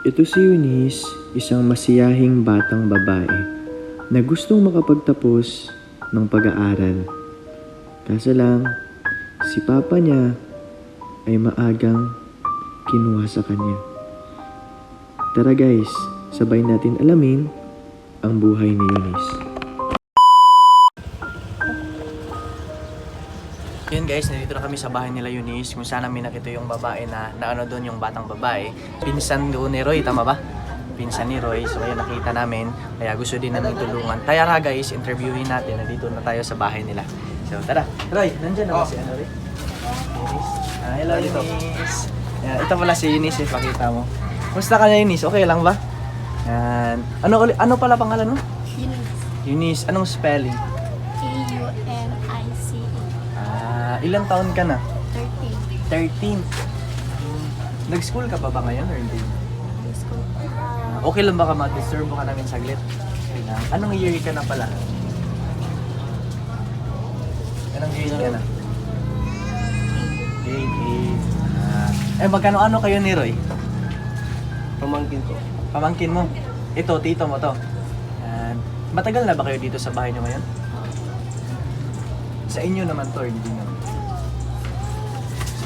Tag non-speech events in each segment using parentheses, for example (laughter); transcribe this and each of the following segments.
Ito si Eunice, isang masiyahing batang babae na gustong makapagtapos ng pag-aaral. Kaso lang, si papa niya ay maagang kinuha sa kanya. Tara guys, sabay natin alamin ang buhay ni Eunice. Yun guys, nandito na kami sa bahay nila Eunice kung saan namin nakita yung babae na, na ano doon yung batang babae. Pinsan doon ni Roy, tama ba? Pinsan ni Roy, so ayun nakita namin. Kaya gusto din namin tulungan. Kaya ra guys, interviewin natin. Nandito na tayo sa bahay nila. So tara, Roy, nandyan na ba si ano Roy? Eunice. Ah, hello Eunice. Yan, ito pala si Eunice, eh, pakita mo. Kumusta ka na Eunice? Okay lang ba? Yan. Ano, ano pala pangalan mo? Eunice. Eunice, anong spelling? Ilang taon ka na? 13. 13. Nag-school ka pa ba ngayon or hindi? School. Ah, Okay lang baka mag-disturb mo ka namin saglit? Okay lang. Anong year ka na pala? Anong grade ka na? Grade 8. Ah, eh, magkano-ano kayo ni Roy? Pamangkin ko. Pamangkin mo? Ito, tito mo to. Yan. Matagal na ba kayo dito sa bahay niyo ngayon? Sa inyo naman to, hindi naman?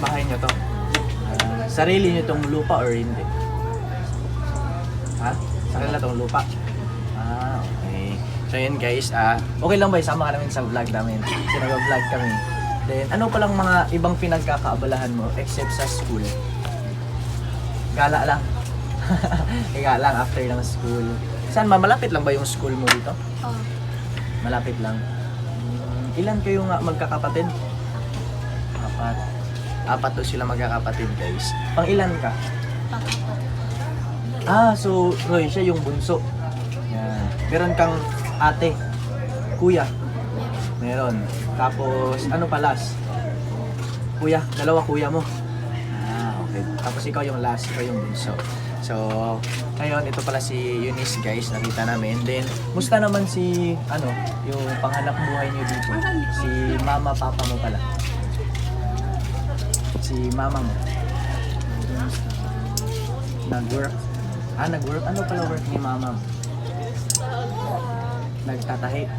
Bahay niyo to? Sarili niyo tong lupa or hindi? Ha? Sarili na tong lupa? Ah, okay. So yun guys, ah, okay lang ba isama ka namin sa vlog namin? Kasi nag-vlog kami. Then, ano palang mga ibang pinagkakaabalahan mo except sa school? Gala lang. (laughs) Gala lang after ng school. Saan ma? Malapit lang ba yung school mo dito? Oh, Malapit lang. Hmm, Ilan kayo nga magkakapatid? Apat. Apat to sila magkakapatid guys. Pang ilan ka? pakapat. Ah, so Roy, siya yung bunso. Yan. Meron kang ate, kuya. Meron. Tapos, ano pa last? Kuya, dalawa kuya mo. Ah, okay. Tapos ikaw yung last, ikaw yung bunso. So, ngayon, ito pala si Eunice guys, nakita namin. Then, musta naman si, ano, yung panghanap buhay niyo dito? Si mama, papa mo pala. Si mama mo. Nag-work. Ah, nag-work. Ano pala work ni mama mo? Nagtatahi.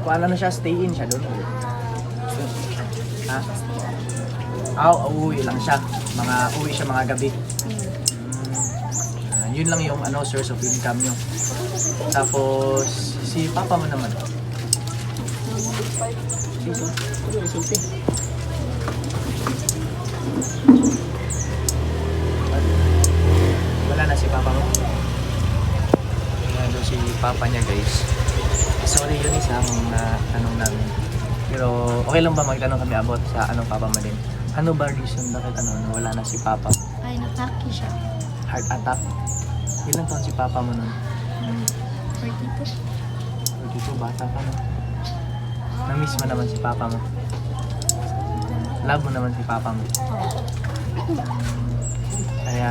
Kung ano na siya, stay in siya doon. Ha? Ah, uuwi lang siya. Mga uwi siya mga gabi. Ah, yun lang yung ano source of income nyo. Tapos si papa mo naman. Dito. Dito, sulti. Wala na si papa mo. Wala doon si papa niya guys. Sorry yun isa akong na tanong namin. Pero okay lang ba magtanong kami about sa anong papa mo din? Ano ba reason bakit ano wala na si papa? Ay, nataki siya. Heart attack. Ilan taon si papa mo nun? Hmm, 42. O dito bata ka na. Na-miss mo naman si papa mo. Love mo naman si papa mo. Kaya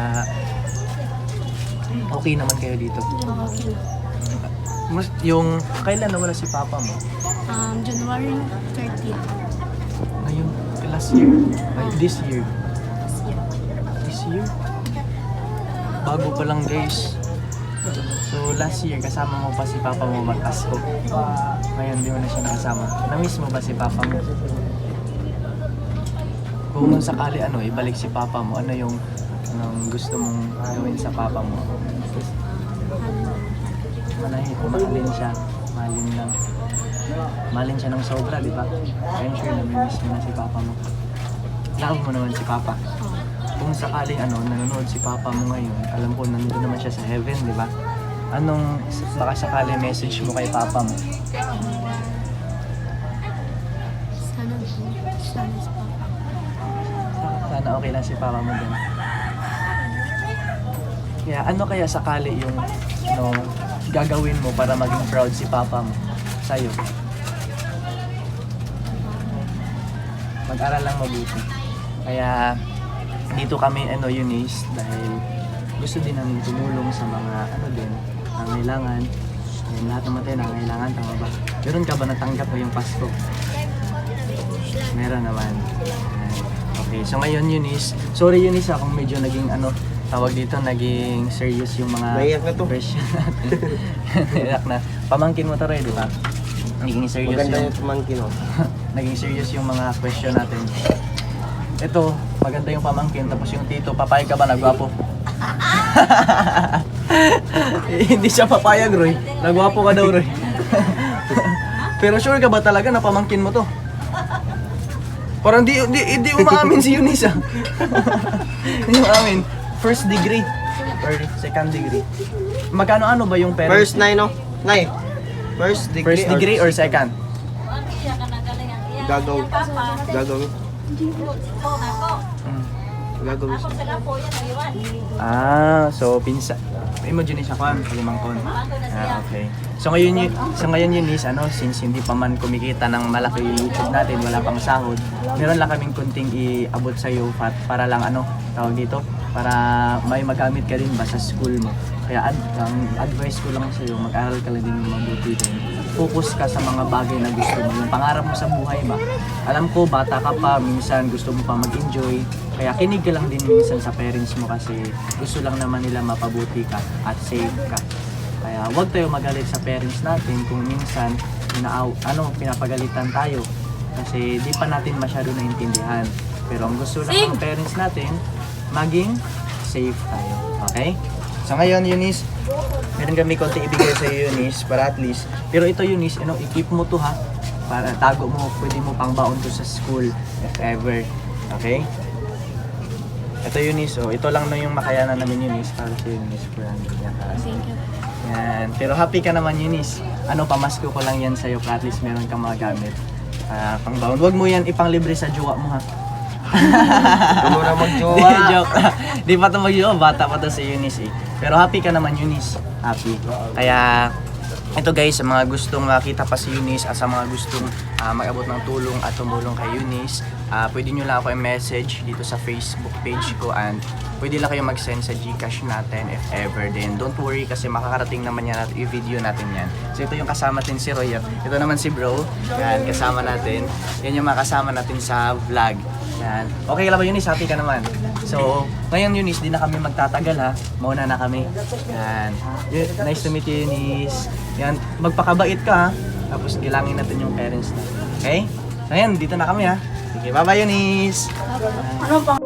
okay naman kayo dito. Okay. Mas, yung kailan nawala si papa mo? Um, January 13. Ngayon, last year. Ay, this year. This year. This year? Bago pa lang guys. So last year, kasama mo pa si papa mo mag-asko. Ngayon, di mo na siya nakasama. Na-miss mo ba si papa mo? Kung sakali ano, ibalik si papa mo, ano yung anong gusto mong gawin sa papa mo? Manahin, mahalin siya. Mahalin lang. Mahalin siya ng sobra, di ba? I'm sure na-miss mo na si papa mo. Love mo naman si papa kung sakaling ano, nanonood si Papa mo ngayon, alam ko nandun naman siya sa heaven, di ba? Anong baka sakali message mo kay Papa mo? sana po. Sana sa papa. Sana okay lang si Papa mo din. Kaya ano kaya sakali yung ano, gagawin mo para maging proud si Papa mo? Sa'yo? Mag-aral lang mabuti. Kaya dito kami ano Eunice dahil gusto din namin tumulong sa mga ano din nangailangan. Yung lahat naman tayo nangailangan tama ba? Meron ka ba? Natanggap mo yung Pasko? Meron naman. Okay so ngayon Eunice sorry Eunice ha kung medyo naging ano tawag dito, naging serious yung mga Naiyak na to. question (laughs) natin. Naiyak na. Pamangkin mo to rin, di ba? Naging serious Maganda yung, yung pamangkin oh. (laughs) naging serious yung mga question natin. Ito, maganda yung pamangkin, tapos yung tito, papayag ka ba nagwapo? (laughs) Hindi siya papayag, Roy. Nagwapo ka daw, Roy. Pero sure ka ba talaga na pamangkin mo to? Parang di, di, di umaamin si Eunice ah. Hindi umaamin. First degree. Or second degree. Magkano-ano ba yung parents? First nine no? Nine. First degree. First degree or second? Gagaw. Gagawin. Mm. Siya. Ah, so pinsa Imagine siya kan, limang kon. Ah, okay. So ngayon yun, so ngayon yun is ano, since hindi pa man kumikita ng malaki yung YouTube natin, wala pang sahod, meron lang kaming kunting iabot sa iyo para lang ano, tawag dito, para may magamit ka din ba sa school mo. Kaya ad, ang advice ko lang sa iyo, mag-aral ka lang din ng mabuti din. Focus ka sa mga bagay na gusto mo. Yung pangarap mo sa buhay ba? Alam ko, bata ka pa, minsan gusto mo pa mag-enjoy. Kaya kinig ka lang din minsan sa parents mo kasi gusto lang naman nila mapabuti ka at safe ka. Kaya huwag tayo magalit sa parents natin kung minsan inaaw, ano, pinapagalitan tayo. Kasi di pa natin masyado naintindihan. Pero ang gusto lang ng parents natin, maging safe tayo. Okay? So ngayon, Eunice, meron kami konti ibigay sa Eunice para at least. Pero ito Eunice, ano, i-keep mo to ha. Para tago mo, pwede mo pang baon to sa school if ever. Okay? Ito Eunice, oh. Ito lang na yung makayanan namin Eunice para sa Eunice. Sa- Thank you. yan. Pero happy ka naman Eunice. Ano, pamasko ko lang yan sa'yo para at least meron kang magamit. Ah, pang baon. Huwag mo yan ipanglibre sa jowa mo ha. Ikaw Hindi, magjowa. joke. Di pa ito mag bata pa to si Eunice eh. Pero happy ka naman Eunice. Happy. Kaya ito guys, sa mga gustong makita pa si Eunice at sa mga gustong ah, mag-abot ng tulong at tumulong kay Eunice, ah, pwede nyo lang ako i-message dito sa Facebook page ko and pwede lang kayo mag-send sa Gcash natin if ever din. Don't worry kasi makakarating naman yan at i-video natin yan. So ito yung kasama natin si Roy. Ito naman si Bro. Yan, kasama natin. Yan yung makasama natin sa vlog. Yan. Okay ka lang ba Eunice? Happy ka naman. So, ngayon Eunice, di na kami magtatagal ha. Mauna na kami. Yan. Nice to meet you Eunice. Yan. Magpakabait ka ha. Tapos gilangin natin yung parents na. Okay? Yan, dito na kami ha. Sige, bye-bye Eunice. Ano pang